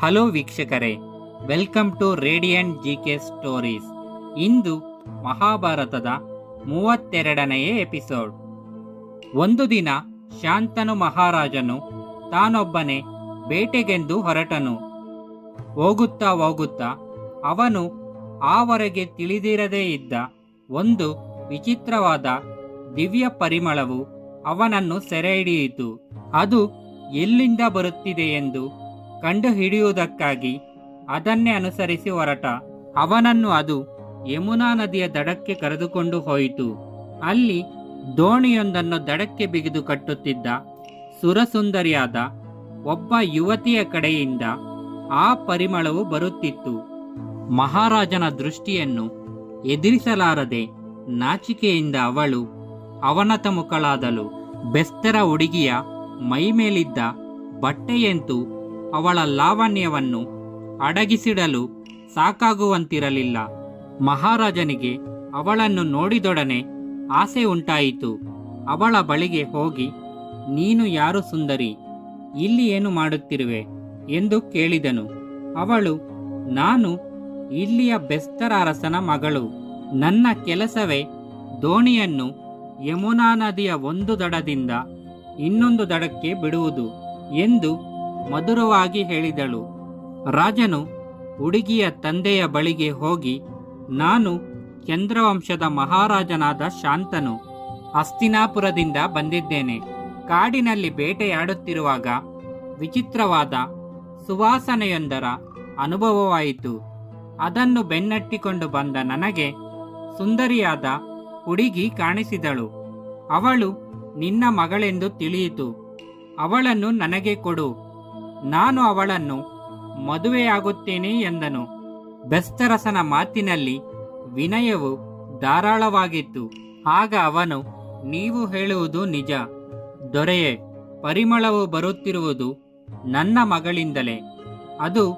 Hello ವೀಕ್ಷಕರೇ, welcome to radiant G K stories. ಇಂದು ಮಹಾಭಾರತದ ಮೂವತ್ತೆರಡನೆಯ ಎಪಿಸೋಡ್. ಒಂದು ದಿನ ಶಾಂತನು ಮಹಾರಾಜನು ತಾನೊಬ್ಬನೇ ಬೇಟೆಗೆಂದು ಹೊರಟನು. ಹೋಗುತ್ತಾ ಹೋಗುತ್ತಾ ಅವನು ಆವರೆಗೆ ತಿಳಿದಿರದೇ ಇದ್ದ ಒಂದು ವಿಚಿತ್ರವಾದ ದಿವ್ಯ ಪರಿಮಳವು ಅವನನ್ನು ಸೆರೆ ಹಿಡಿಯಿತು. ಅದು ಎಲ್ಲಿಂದ ಬರುತ್ತಿದೆ ಎಂದು ಕಂಡುಹಿಡಿಯುವುದಕ್ಕಾಗಿ ಅದನ್ನೇ ಅನುಸರಿಸಿ ಹೊರಟ. ಅವನನ್ನು ಅದು ಯಮುನಾ ನದಿಯ ದಡಕ್ಕೆ ಕರೆದುಕೊಂಡು ಹೋಯಿತು. ಅಲ್ಲಿ ದೋಣಿಯೊಂದನ್ನು ದಡಕ್ಕೆ ಬಿಗಿದು ಕಟ್ಟುತ್ತಿದ್ದ ಸುರಸುಂದರಿಯಾದ ಒಬ್ಬ ಯುವತಿಯ ಕಡೆಯಿಂದ ಆ ಪರಿಮಳವು ಬರುತ್ತಿತ್ತು. ಮಹಾರಾಜನ ದೃಷ್ಟಿಯನ್ನು ಎದುರಿಸಲಾರದೆ ನಾಚಿಕೆಯಿಂದ ಅವಳು ಅವನತ ಮುಖಳಾದಳು. ಬೆಸ್ತರ ಹುಡುಗಿಯ ಮೈಮೇಲಿದ್ದ ಬಟ್ಟೆಯಂತೂ ಅವಳ ಲಾವಣ್ಯವನ್ನು ಅಡಗಿಸಿಡಲು ಸಾಕಾಗುವಂತಿರಲಿಲ್ಲ. ಮಹಾರಾಜನಿಗೆ ಅವಳನ್ನು ನೋಡಿದೊಡನೆ ಆಸೆ ಉಂಟಾಯಿತು. ಅವಳ ಬಳಿಗೆ ಹೋಗಿ, ನೀನು ಯಾರು ಸುಂದರಿ? ಇಲ್ಲಿ ಏನು ಮಾಡುತ್ತಿರುವೆ? ಎಂದು ಕೇಳಿದನು. ಅವಳು, ನಾನು ಇಲ್ಲಿಯ ಬೆಸ್ತರ ಅರಸನ ಮಗಳು. ನನ್ನ ಕೆಲಸವೇ ದೋಣಿಯನ್ನು ಯಮುನಾ ನದಿಯ ಒಂದು ದಡದಿಂದ ಇನ್ನೊಂದು ದಡಕ್ಕೆ ಬಿಡುವುದು ಎಂದು ಮಧುರವಾಗಿ ಹೇಳಿದಳು, ರಾಜನು ಹುಡುಗಿಯ ತಂದೆಯ ಬಳಿಗೆ ಹೋಗಿ, ನಾನು ಚಂದ್ರವಂಶದ ಮಹಾರಾಜನಾದ ಶಾಂತನು ಅಸ್ತಿನಾಪುರದಿಂದ ಬಂದಿದ್ದೇನೆ. ಕಾಡಿನಲ್ಲಿ ಬೇಟೆಯಾಡುತ್ತಿರುವಾಗ ವಿಚಿತ್ರವಾದ ಸುವಾಸನೆಯೊಂದರ ಅನುಭವವಾಯಿತು. ಅದನ್ನು ಬೆನ್ನಟ್ಟಿಕೊಂಡು ಬಂದ ನನಗೆ ಸುಂದರಿಯಾದ ಹುಡುಗಿ ಕಾಣಿಸಿದಳು. ಅವಳು ನಿನ್ನ ಮಗಳೆಂದು ತಿಳಿಯಿತು. ಅವಳನ್ನು ನನಗೆ ಕೊಡು. ನಾನು ಅವಳನ್ನು ಮದುವೆಯಾಗುತ್ತೇನೆ ಎಂದನು. ಬೆಸ್ತರಸನ ಮಾತಿನಲ್ಲಿ ವಿನಯವು ಧಾರಾಳವಾಗಿತ್ತು. ಆಗ ಅವನು, ನೀವು ಹೇಳುವುದು ನಿಜ. ದೊರೆಯೇ, ಪರಿಮಳವು ಬರುತ್ತಿರುವುದು ನನ್ನ ಮಗಳಿಂದಲೇ. ಅದು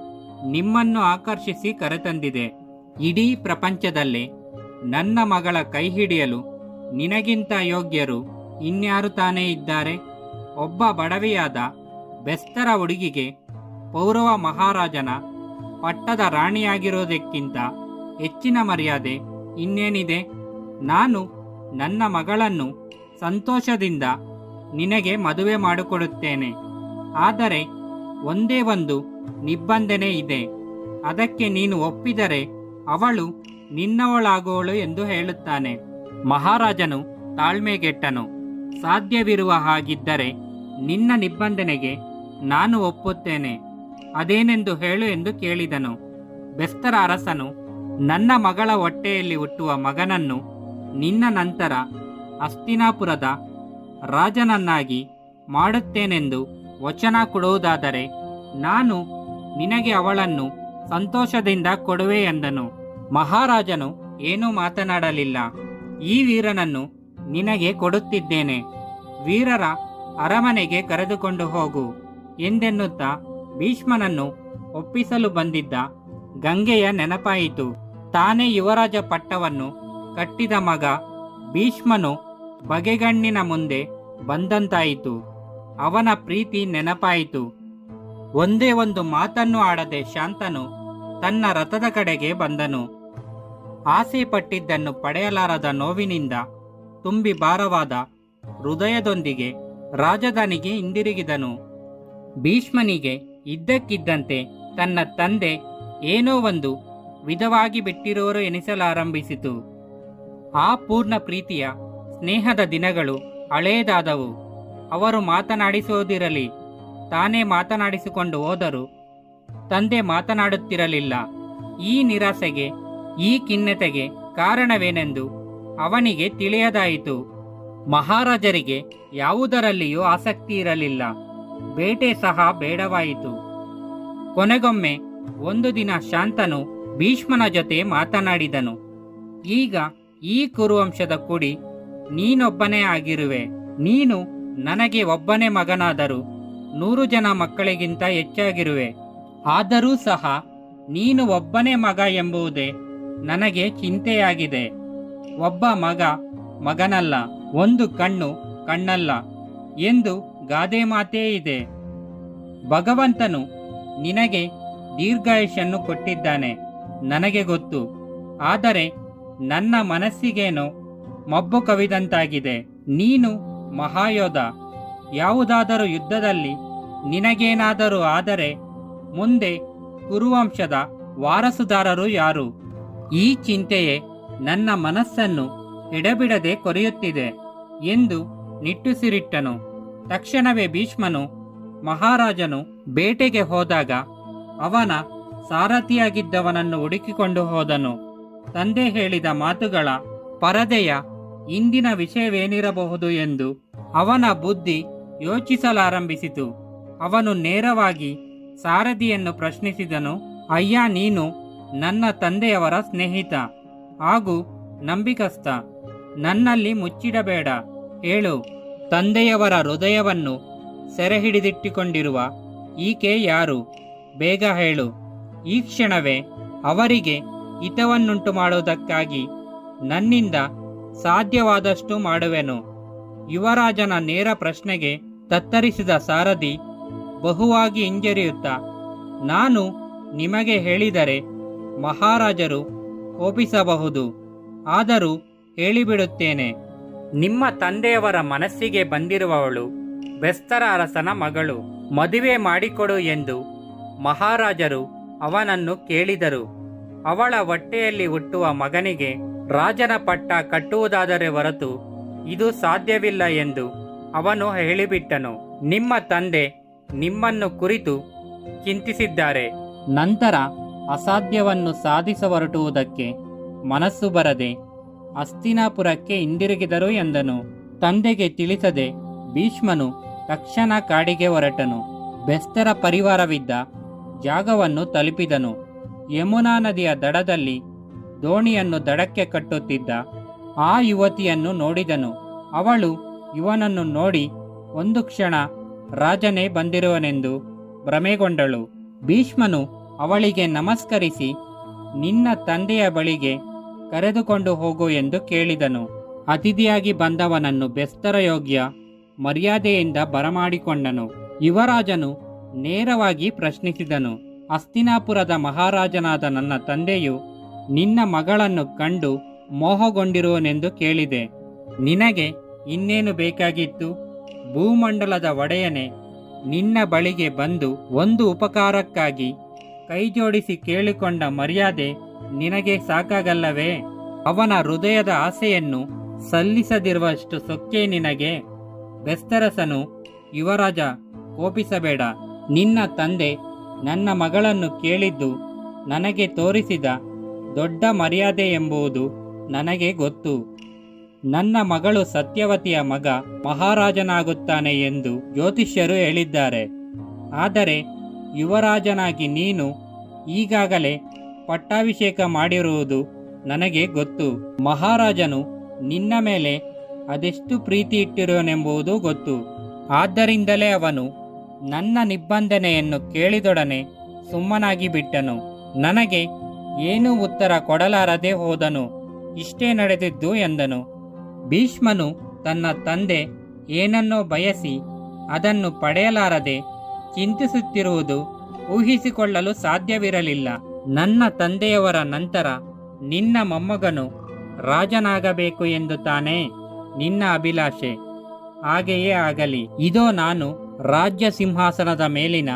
ನಿಮ್ಮನ್ನು ಆಕರ್ಷಿಸಿ ಕರೆತಂದಿದೆ. ಇಡೀ ಪ್ರಪಂಚದಲ್ಲೇ ನನ್ನ ಮಗಳ ಕೈ ಹಿಡಿಯಲು ನಿನಗಿಂತ ಯೋಗ್ಯರು ಇನ್ಯಾರು ತಾನೇ ಇದ್ದಾರೆ? ಒಬ್ಬ ಬಡವಿಯಾದ ಬೆಸ್ತರ ಹುಡುಗಿಗೆ ಪೌರವ ಮಹಾರಾಜನ ಪಟ್ಟದ ರಾಣಿಯಾಗಿರೋದಕ್ಕಿಂತ ಹೆಚ್ಚಿನ ಮರ್ಯಾದೆ ಇನ್ನೇನಿದೆ? ನಾನು ನನ್ನ ಮಗಳನ್ನು ಸಂತೋಷದಿಂದ ನಿನಗೆ ಮದುವೆ ಮಾಡಿಕೊಡುತ್ತೇನೆ. ಆದರೆ ಒಂದೇ ಒಂದು ನಿಬಂಧನೆ ಇದೆ. ಅದಕ್ಕೆ ನೀನು ಒಪ್ಪಿದರೆ ಅವಳು ನಿನ್ನವಳಾಗುವಳು ಎಂದು ಹೇಳುತ್ತಾನೆ. ಮಹಾರಾಜನು ತಾಳ್ಮೆಗೆಟ್ಟನು. ಸಾಧ್ಯವಿರುವ ಹಾಗಿದ್ದರೆ ನಿನ್ನ ನಿಬಂಧನೆಗೆ ನಾನು ಒಪ್ಪುತ್ತೇನೆ. ಅದೇನೆಂದು ಹೇಳು ಎಂದು ಕೇಳಿದನು. ಬೆಸ್ತರ ಅರಸನು, ನನ್ನ ಮಗಳ ಹೊಟ್ಟೆಯಲ್ಲಿ ಹುಟ್ಟುವ ಮಗನನ್ನು ನಿನ್ನ ನಂತರ ಅಸ್ತಿನಾಪುರದ ರಾಜನನ್ನಾಗಿ ಮಾಡುತ್ತೇನೆಂದು ವಚನ ಕೊಡುವುದಾದರೆ ನಾನು ನಿನಗೆ ಅವಳನ್ನು ಸಂತೋಷದಿಂದ ಕೊಡುವೆ ಎಂದನು. ಮಹಾರಾಜನು ಏನೂ ಮಾತನಾಡಲಿಲ್ಲ. ಈ ವೀರನನ್ನು ನಿನಗೆ ಕೊಡುತ್ತಿದ್ದೇನೆ. ವೀರರ ಅರಮನೆಗೆ ಕರೆದುಕೊಂಡು ಹೋಗು. ಎಂದೆನ್ನುತ್ತಾ ಭೀಷ್ಮನನ್ನು ಒಪ್ಪಿಸಲು ಬಂದಿದ್ದ ಗಂಗೆಯ ನೆನಪಾಯಿತು. ತಾನೇ ಯುವರಾಜ ಪಟ್ಟವನ್ನು ಕಟ್ಟಿದ ಮಗ ಭೀಷ್ಮನು ಬಗೆಗಣ್ಣಿನ ಮುಂದೆ ಬಂದಂತಾಯಿತು. ಅವನ ಪ್ರೀತಿ ನೆನಪಾಯಿತು. ಒಂದೇ ಒಂದು ಮಾತನ್ನು ಆಡದೆ ಶಾಂತನು ತನ್ನ ರಥದ ಕಡೆಗೆ ಬಂದನು. ಆಸೆ ಪಟ್ಟಿದ್ದನ್ನು ಪಡೆಯಲಾರದ ನೋವಿನಿಂದ ತುಂಬಿ ಭಾರವಾದ ಹೃದಯದೊಂದಿಗೆ ರಾಜಧಾನಿಗೆ ಹಿಂದಿರುಗಿದನು. ಭೀಷ್ಮನಿಗೆ ಇದ್ದಕ್ಕಿದ್ದಂತೆ ತನ್ನ ತಂದೆ ಏನೋ ಒಂದು ವಿಧವಾಗಿ ಬಿಟ್ಟಿರೋರು ಎನಿಸಲಾರಂಭಿಸಿತು. ಆ ಪೂರ್ಣ ಪ್ರೀತಿಯ ಸ್ನೇಹದ ದಿನಗಳು ಹಳೆಯದಾದವು ಅವರು ಮಾತನಾಡಿಸೋದಿರಲಿ, ತಾನೇ ಮಾತನಾಡಿಸಿಕೊಂಡು ಹೋದರು ತಂದೆ ಮಾತನಾಡುತ್ತಿರಲಿಲ್ಲ. ಈ ನಿರಾಸೆಗೆ, ಈ ಖಿನ್ನತೆಗೆ ಕಾರಣವೇನೆಂದು ಅವನಿಗೆ ತಿಳಿಯದಾಯಿತು. ಮಹಾರಾಜರಿಗೆ ಯಾವುದರಲ್ಲಿಯೂ ಆಸಕ್ತಿ ಇರಲಿಲ್ಲ. ಬೇಟೆ ಸಹ ಬೇಡವಾಯಿತು. ಕೊನೆಗೊಮ್ಮೆ ಒಂದು ದಿನ ಶಾಂತನು ಭೀಷ್ಮನ ಜೊತೆ ಮಾತನಾಡಿದನು. ಈಗ ಈ ಕುರುವಂಶದ ಕುಡಿ ನೀನೊಬ್ಬನೇ ಆಗಿರುವೆ. ನೀನು ನನಗೆ ಒಬ್ಬನೇ ಮಗನಾದರೂ ನೂರು ಜನ ಮಕ್ಕಳಿಗಿಂತ ಹೆಚ್ಚಾಗಿರುವೆ. ಆದರೂ ಸಹ ನೀನು ಒಬ್ಬನೇ ಮಗ ಎಂಬುದೇ ನನಗೆ ಚಿಂತೆಯಾಗಿದೆ. ಒಬ್ಬ ಮಗ ಮಗನಲ್ಲ, ಒಂದು ಕಣ್ಣು ಕಣ್ಣಲ್ಲ ಎಂದು ಗಾದೆ ಮಾತೇ ಇದೆ. ಭಗವಂತನು ನಿನಗೆ ದೀರ್ಘಾಯುಷನ್ನು ಕೊಟ್ಟಿದ್ದಾನೆ. ನನಗೆ ಗೊತ್ತು. ಆದರೆ ನನ್ನ ಮನಸ್ಸಿಗೇನೋ ಮಬ್ಬು ಕವಿದಂತಾಗಿದೆ. ನೀನು ಮಹಾಯೋಧ. ಯಾವುದಾದರೂ ಯುದ್ಧದಲ್ಲಿ ನಿನಗೇನಾದರೂ ಆದರೆ ಮುಂದೆ ಕುರುವಂಶದ ವಾರಸುದಾರರು ಯಾರು? ಈ ಚಿಂತೆಯೇ ನನ್ನ ಮನಸ್ಸನ್ನು ಎಡಬಿಡದೆ ಕೊರೆಯುತ್ತಿದೆ ಎಂದು ನಿಟ್ಟುಸಿರಿಟ್ಟನು. ತಕ್ಷಣವೇ ಭೀಷ್ಮನು ಮಹಾರಾಜನು ಬೇಟೆಗೆ ಹೋದಾಗ ಅವನ ಸಾರಥಿಯಾಗಿದ್ದವನನ್ನು ಹುಡುಕಿಕೊಂಡು ಹೋದನು. ತಂದೆ ಹೇಳಿದ ಮಾತುಗಳ ಪರದೆಯ ಇಂದಿನ ವಿಷಯವೇನಿರಬಹುದು ಎಂದು ಅವನ ಬುದ್ಧಿ ಯೋಚಿಸಲಾರಂಭಿಸಿತು. ಅವನು ನೇರವಾಗಿ ಸಾರಥಿಯನ್ನು ಪ್ರಶ್ನಿಸಿದನು, ಅಯ್ಯ, ನೀನು ನನ್ನ ತಂದೆಯವರ ಸ್ನೇಹಿತ ಹಾಗೂ ನಂಬಿಕಸ್ಥ. ನನ್ನಲ್ಲಿ ಮುಚ್ಚಿಡಬೇಡ, ಹೇಳು. ತಂದೆಯವರ ಹೃದಯವನ್ನು ಸೆರೆ ಹಿಡಿದಿಟ್ಟುಕೊಂಡಿರುವ ಈಕೆ ಯಾರು? ಬೇಗ ಹೇಳು. ಈ ಕ್ಷಣವೇ ಅವರಿಗೆ ಹಿತವನ್ನುಂಟು ಮಾಡುವುದಕ್ಕಾಗಿ ನನ್ನಿಂದ ಸಾಧ್ಯವಾದಷ್ಟು ಮಾಡುವೆನು. ಯುವರಾಜನ ನೇರ ಪ್ರಶ್ನೆಗೆ ತತ್ತರಿಸಿದ ಸಾರಥಿ ಬಹುವಾಗಿ ಹಿಂಜರಿಯುತ್ತಾ, ನಾನು ನಿಮಗೆ ಹೇಳಿದರೆ ಮಹಾರಾಜರು ಕೋಪಿಸಬಹುದು, ಆದರೂ ಹೇಳಿಬಿಡುತ್ತೇನೆ. ನಿಮ್ಮ ತಂದೆಯವರ ಮನಸ್ಸಿಗೆ ಬಂದಿರುವವಳು ಬೆಸ್ತರ ಅರಸನ ಮಗಳು. ಮದುವೆ ಮಾಡಿಕೊಡು ಎಂದು ಮಹಾರಾಜರು ಅವನನ್ನು ಕೇಳಿದರು. ಅವಳ ಹೊಟ್ಟೆಯಲ್ಲಿ ಹುಟ್ಟುವ ಮಗನಿಗೆ ರಾಜನ ಪಟ್ಟ ಕಟ್ಟುವುದಾದರೆ ಹೊರತು ಇದು ಸಾಧ್ಯವಿಲ್ಲ ಎಂದು ಅವನು ಹೇಳಿಬಿಟ್ಟನು. ನಿಮ್ಮ ತಂದೆ ನಿಮ್ಮನ್ನು ಕುರಿತು ಚಿಂತಿಸಿದ್ದಾರೆ. ನಂತರ ಅಸಾಧ್ಯವನ್ನು ಸಾಧಿಸ ಹೊರಟುವುದಕ್ಕೆ ಮನಸ್ಸು ಬರದೆ ಹಸ್ತಿನಾಪುರಕ್ಕೆ ಹಿಂದಿರುಗಿದರು ಎಂದನು. ತಂದೆಗೆ ತಿಳಿಸದೆ ಭೀಷ್ಮನು ತಕ್ಷಣ ಕಾಡಿಗೆ ಹೊರಟನು. ಬೆಸ್ತರ ಪರಿವಾರವಿದ್ದ ಜಾಗವನ್ನು ತಲುಪಿದನು. ಯಮುನಾ ನದಿಯ ದಡದಲ್ಲಿ ದೋಣಿಯನ್ನು ದಡಕ್ಕೆ ಕಟ್ಟುತ್ತಿದ್ದ ಆ ಯುವತಿಯನ್ನು ನೋಡಿದನು. ಅವಳು ಇವನನ್ನು ನೋಡಿ ಒಂದು ಕ್ಷಣ ರಾಜನೇ ಬಂದಿರುವನೆಂದು ಭ್ರಮೆಗೊಂಡಳು. ಭೀಷ್ಮನು ಅವಳಿಗೆ ನಮಸ್ಕರಿಸಿ, ನಿನ್ನ ತಂದೆಯ ಬಳಿಗೆ ಕರೆದುಕೊಂಡು ಹೋಗು ಎಂದು ಕೇಳಿದನು. ಅತಿಥಿಯಾಗಿ ಬಂದವನನ್ನು ಬೆಸ್ತರಯೋಗ್ಯ ಮರ್ಯಾದೆಯಿಂದ ಬರಮಾಡಿಕೊಂಡನು. ಯುವರಾಜನು ನೇರವಾಗಿ ಪ್ರಶ್ನಿಸಿದನು, ಅಸ್ತಿನಾಪುರದ ಮಹಾರಾಜನಾದ ನನ್ನ ತಂದೆಯು ನಿನ್ನ ಮಗಳನ್ನು ಕಂಡು ಮೋಹಗೊಂಡಿರುವನೆಂದು ಕೇಳಿದೆ. ನಿನಗೆ ಇನ್ನೇನು ಬೇಕಾಗಿತ್ತು? ಭೂಮಂಡಲದ ಒಡೆಯನೆ ನಿನ್ನ ಬಳಿಗೆ ಬಂದು ಒಂದು ಉಪಕಾರಕ್ಕಾಗಿ ಕೈಜೋಡಿಸಿ ಕೇಳಿಕೊಂಡ ಮರ್ಯಾದೆ ನಿನಗೆ ಸಾಕಾಗಲ್ಲವೇ? ಅವನ ಹೃದಯದ ಆಸೆಯನ್ನು ಸಲ್ಲಿಸದಿರುವಷ್ಟು ಸೊಕ್ಕೆ ನಿನಗೆ. ಬೆಸ್ತರಸನು, ಯುವರಾಜ, ಕೋಪಿಸಬೇಡ. ನಿನ್ನ ತಂದೆ ನನ್ನ ಮಗಳನ್ನು ಕೇಳಿದ್ದು ನನಗೆ ತೋರಿಸಿದ ದೊಡ್ಡ ಮರ್ಯಾದೆ ಎಂಬುದು ನನಗೆ ಗೊತ್ತು. ನನ್ನ ಮಗಳು ಸತ್ಯವತಿಯ ಮಗ ಮಹಾರಾಜನಾಗುತ್ತಾನೆ ಎಂದು ಜ್ಯೋತಿಷ್ಯರು ಹೇಳಿದ್ದಾರೆ. ಆದರೆ ಯುವರಾಜನಾಗಿ ನೀನು ಈಗಾಗಲೇ ಪಟ್ಟಾಭಿಷೇಕ ಮಾಡಿರುವುದು ನನಗೆ ಗೊತ್ತು. ಮಹಾರಾಜನು, ನಿನ್ನ ಮೇಲೆ ಅದೆಷ್ಟು ಪ್ರೀತಿ ಇಟ್ಟಿರುವನೆಂಬುದು ಗೊತ್ತು. ಆದ್ದರಿಂದಲೇ ಅವನು ನನ್ನ ನಿಬಂಧನೆಯನ್ನು ಕೇಳಿದೊಡನೆ ಸುಮ್ಮನಾಗಿ ಬಿಟ್ಟನು. ನನಗೆ ಏನೂ ಉತ್ತರ ಕೊಡಲಾರದೆ ಹೋದನು. ಇಷ್ಟೇ ನಡೆದಿದ್ದು ಎಂದನು. ಭೀಷ್ಮನು ತನ್ನ ತಂದೆ ಏನನ್ನೋ ಬಯಸಿ ಅದನ್ನು ಪಡೆಯಲಾರದೆ ಚಿಂತಿಸುತ್ತಿರುವುದು ಊಹಿಸಿಕೊಳ್ಳಲು ಸಾಧ್ಯವಿರಲಿಲ್ಲ. ನನ್ನ ತಂದೆಯವರ ನಂತರ ನಿನ್ನ ಮೊಮ್ಮಗನು ರಾಜನಾಗಬೇಕು ಎಂದು ತಾನೇ ನಿನ್ನ ಅಭಿಲಾಷೆ. ಹಾಗೆಯೇ ಆಗಲಿ. ಇದೋ ನಾನು ರಾಜ್ಯ ಸಿಂಹಾಸನದ ಮೇಲಿನ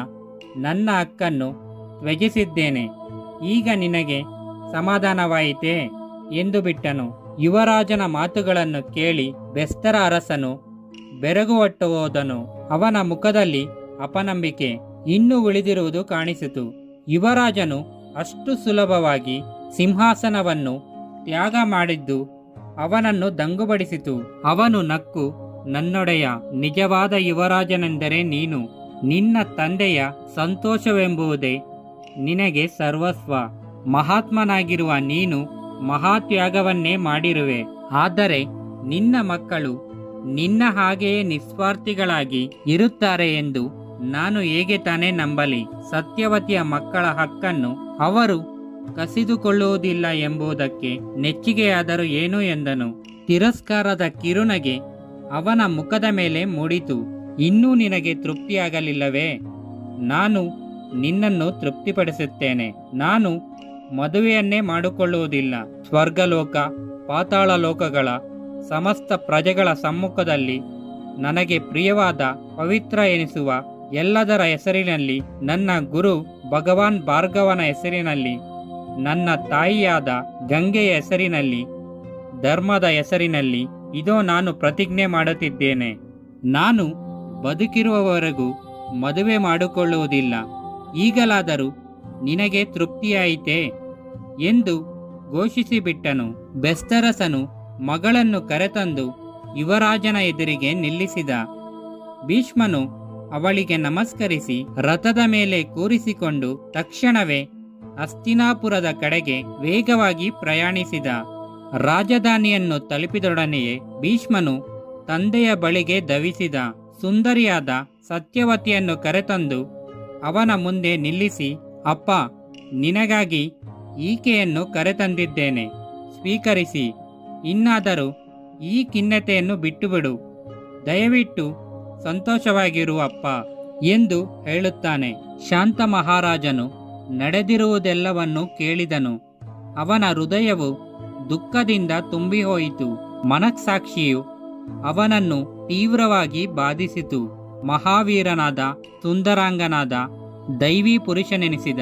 ನನ್ನ ಹಕ್ಕನ್ನು ತ್ಯಜಿಸಿದ್ದೇನೆ. ಈಗ ನಿನಗೆ ಸಮಾಧಾನವಾಯಿತೇ ಎಂದು ಬಿಟ್ಟನು. ಯುವರಾಜನ ಮಾತುಗಳನ್ನು ಕೇಳಿ ಬೆಸ್ತರ ಅರಸನು ಬೆರಗುವಟ್ಟು ಹೋದನು. ಅವನ ಮುಖದಲ್ಲಿ ಅಪನಂಬಿಕೆ. ಇನ್ನೂ ಉಳಿದಿರುವುದು ಕಾಣಿಸಿತು. ಯುವರಾಜನು ಅಷ್ಟು ಸುಲಭವಾಗಿ ಸಿಂಹಾಸನವನ್ನು ತ್ಯಾಗ ಮಾಡಿದ್ದು ಅವನನ್ನು ದಂಗುಬಡಿಸಿತು. ಅವನು ನಕ್ಕು, ನನ್ನೊಡೆಯ, ನಿಜವಾದ ಯುವರಾಜನೆಂದರೆ ನೀನು, ನಿನ್ನ ತಂದೆಯ ಸಂತೋಷವೆಂಬುದೇ ನಿನಗೆ ಸರ್ವಸ್ವ. ಮಹಾತ್ಮನಾಗಿರುವ ನೀನು ಮಹಾತ್ಯಾಗವನ್ನೇ ಮಾಡಿರುವೆ. ಆದರೆ ನಿನ್ನ ಮಕ್ಕಳು ನಿನ್ನ ಹಾಗೆಯೇ ನಿಸ್ವಾರ್ಥಿಗಳಾಗಿ ಇರುತ್ತಾರೆ ಎಂದು ನಾನು ಹೇಗೆ ತಾನೇ ನಂಬಲಿ? ಸತ್ಯವತಿಯ ಮಕ್ಕಳ ಹಕ್ಕನ್ನು ಅವರು ಕಸಿದುಕೊಳ್ಳುವುದಿಲ್ಲ ಎಂಬುದಕ್ಕೆ ನೆಚ್ಚಿಗೆಯಾದರೂ ಏನು ಎಂದನು? ತಿರಸ್ಕಾರದ ಕಿರುನಗೆ ಅವನ ಮುಖದ ಮೇಲೆ ಮೂಡಿತು. ಇನ್ನೂ ನಿನಗೆ ತೃಪ್ತಿಯಾಗಲಿಲ್ಲವೇ? ನಾನು ನಿನ್ನನ್ನು ತೃಪ್ತಿಪಡಿಸುತ್ತೇನೆ. ನಾನು ಮದುವೆಯನ್ನೇ ಮಾಡಿಕೊಳ್ಳುವುದಿಲ್ಲ. ಸ್ವರ್ಗಲೋಕ ಪಾತಾಳ ಲೋಕಗಳ ಸಮಸ್ತ ಪ್ರಜೆಗಳ ಸಮ್ಮುಖದಲ್ಲಿ ನನಗೆ ಪ್ರಿಯವಾದ ಪವಿತ್ರ ಎನಿಸುವ ಎಲ್ಲದರ ಹೆಸರಿನಲ್ಲಿ ನನ್ನ ಗುರು ಭಗವಾನ್ ಭಾರ್ಗವನ ಹೆಸರಿನಲ್ಲಿ, ನನ್ನ ತಾಯಿಯಾದ ಗಂಗೆಯ ಹೆಸರಿನಲ್ಲಿ, ಧರ್ಮದ ಹೆಸರಿನಲ್ಲಿ ಇದೋ ನಾನು ಪ್ರತಿಜ್ಞೆ ಮಾಡುತ್ತಿದ್ದೇನೆ. ನಾನು ಬದುಕಿರುವವರೆಗೂ ಮದುವೆ ಮಾಡಿಕೊಳ್ಳುವುದಿಲ್ಲ. ಈಗಲಾದರೂ ನಿನಗೆ ತೃಪ್ತಿಯಾಯಿತೆ? ಎಂದು ಘೋಷಿಸಿಬಿಟ್ಟನು. ಬೆಸ್ತರಸನು ಮಗಳನ್ನು ಕರೆತಂದು ಯುವರಾಜನ ಎದುರಿಗೆ ನಿಲ್ಲಿಸಿದ. ಭೀಷ್ಮನು ಅವಳಿಗೆ ನಮಸ್ಕರಿಸಿ ರಥದ ಮೇಲೆ ಕೂರಿಸಿಕೊಂಡು ತಕ್ಷಣವೇ ಅಸ್ತಿನಾಪುರದ ಕಡೆಗೆ ವೇಗವಾಗಿ ಪ್ರಯಾಣಿಸಿದ ರಾಜಧಾನಿಯನ್ನು ತಲುಪಿದೊಡನೆಯೇ ಭೀಷ್ಮನು ತಂದೆಯ ಬಳಿಗೆ ಧವಿಸಿದ ಸುಂದರಿಯಾದ ಸತ್ಯವತಿಯನ್ನು ಕರೆತಂದು ಅವನ ಮುಂದೆ ನಿಲ್ಲಿಸಿ, ಅಪ್ಪ, ನಿನಗಾಗಿ ಈಕೆಯನ್ನು ಕರೆತಂದಿದ್ದೇನೆ. ಸ್ವೀಕರಿಸಿ. ಇನ್ನಾದರೂ ಈ ಖಿನ್ನತೆಯನ್ನು ಬಿಟ್ಟುಬಿಡು. ದಯವಿಟ್ಟು ಸಂತೋಷವಾಗಿರು ಅಪ್ಪ ಎಂದು ಹೇಳುತ್ತಾನೆ. ಶಾಂತ ಮಹಾರಾಜನು ನಡೆದಿರುವುದೆಲ್ಲವನ್ನು ಕೇಳಿದನು. ಅವನ ಹೃದಯವು ದುಃಖದಿಂದ ತುಂಬಿಹೋಯಿತು. ಮನಸ್ಸಾಕ್ಷಿಯು ಅವನನ್ನು ತೀವ್ರವಾಗಿ ಬಾಧಿಸಿತು. ಮಹಾವೀರನಾದ ಸುಂದರಾಂಗನಾದ ದೈವಿ ಪುರುಷನೆನಿಸಿದ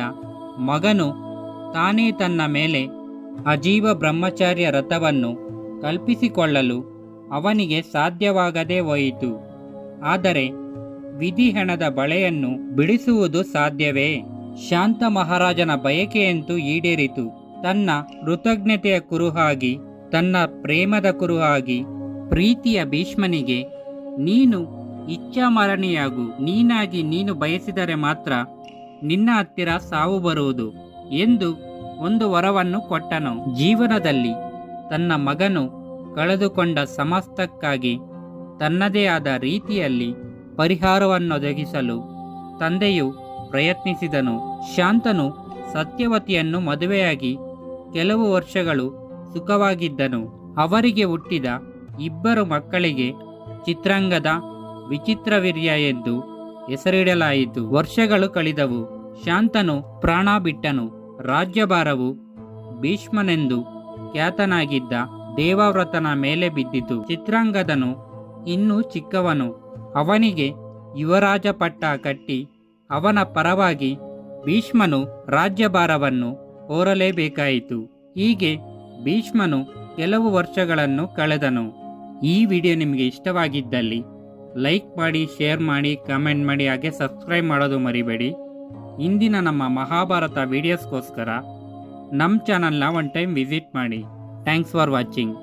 ಮಗನು ತಾನೇ ತನ್ನ ಮೇಲೆ ಅಜೀವ ಬ್ರಹ್ಮಚಾರ್ಯ ರಥವನ್ನು ಕಲ್ಪಿಸಿಕೊಳ್ಳಲು ಅವನಿಗೆ ಸಾಧ್ಯವಾಗದೇ ಹೋಯಿತು. ಆದರೆ ವಿಧಿ ಹೆಣದ ಬಳೆಯನ್ನು ಬಿಡಿಸುವುದು ಸಾಧ್ಯವೇ? ಶಾಂತ ಮಹಾರಾಜನ ಬಯಕೆಯಂತೂ ಈಡೇರಿತು. ತನ್ನ ಕೃತಜ್ಞತೆಯ ಕುರುಹಾಗಿ, ತನ್ನ ಪ್ರೇಮದ ಕುರುಹಾಗಿ, ಪ್ರೀತಿಯ ಭೀಷ್ಮನಿಗೆ, ನೀನು ಇಚ್ಛಾಮರಣಿಯಾಗು, ನೀನಾಗಿ ನೀನು ಬಯಸಿದರೆ ಮಾತ್ರ ನಿನ್ನ ಹತ್ತಿರ ಸಾವು ಬರುವುದು ಎಂದು ಒಂದು ವರವನ್ನು ಕೊಟ್ಟನು. ಜೀವನದಲ್ಲಿ ತನ್ನ ಮಗನು ಕಳೆದುಕೊಂಡ ಸಮಸ್ತಕ್ಕಾಗಿ ತನ್ನದೇ ಆದ ರೀತಿಯಲ್ಲಿ ಪರಿಹಾರವನ್ನೊದಗಿಸಲು ತಂದೆಯು ಪ್ರಯತ್ನಿಸಿದನು. ಶಾಂತನು ಸತ್ಯವತಿಯನ್ನು ಮದುವೆಯಾಗಿ ಕೆಲವು ವರ್ಷಗಳು ಸುಖವಾಗಿದ್ದನು. ಅವರಿಗೆ ಹುಟ್ಟಿದ ಇಬ್ಬರು ಮಕ್ಕಳಿಗೆ ಚಿತ್ರಾಂಗದ ವಿಚಿತ್ರವೀರ್ಯ ಎಂದು ಹೆಸರಿಡಲಾಯಿತು. ವರ್ಷಗಳು ಕಳೆದವು. ಶಾಂತನು ಪ್ರಾಣ ಬಿಟ್ಟನು. ರಾಜ್ಯಭಾರವು ಭೀಷ್ಮನೆಂದು ಖ್ಯಾತನಾಗಿದ್ದ ದೇವವ್ರತನ ಮೇಲೆ ಬಿದ್ದಿತು. ಚಿತ್ರಾಂಗದನು ಇನ್ನೂ ಚಿಕ್ಕವನು. ಅವನಿಗೆ ಯುವರಾಜ ಪಟ್ಟ ಕಟ್ಟಿ, ಅವನ ಪರವಾಗಿ ಭೀಷ್ಮನು ರಾಜ್ಯಭಾರವನ್ನು ಹೋರಲೇಬೇಕಾಯಿತು ಹೀಗೆ ಭೀಷ್ಮನು ಕೆಲವು ವರ್ಷಗಳನ್ನು ಕಳೆದನು. ಈ ವಿಡಿಯೋ ನಿಮಗೆ ಇಷ್ಟವಾಗಿದ್ದಲ್ಲಿ ಲೈಕ್ ಮಾಡಿ, ಶೇರ್ ಮಾಡಿ, ಕಮೆಂಟ್ ಮಾಡಿ, ಹಾಗೆ ಸಬ್ಸ್ಕ್ರೈಬ್ ಮಾಡೋದು ಮರಿಬೇಡಿ. ಇಂದಿನ ನಮ್ಮ ಮಹಾಭಾರತ ವಿಡಿಯೋಸ್ಗೋಸ್ಕರ ನಮ್ಮ ಚಾನಲ್ನ ಒನ್ ಟೈಮ್ ವಿಸಿಟ್ ಮಾಡಿ. Thanks for watching.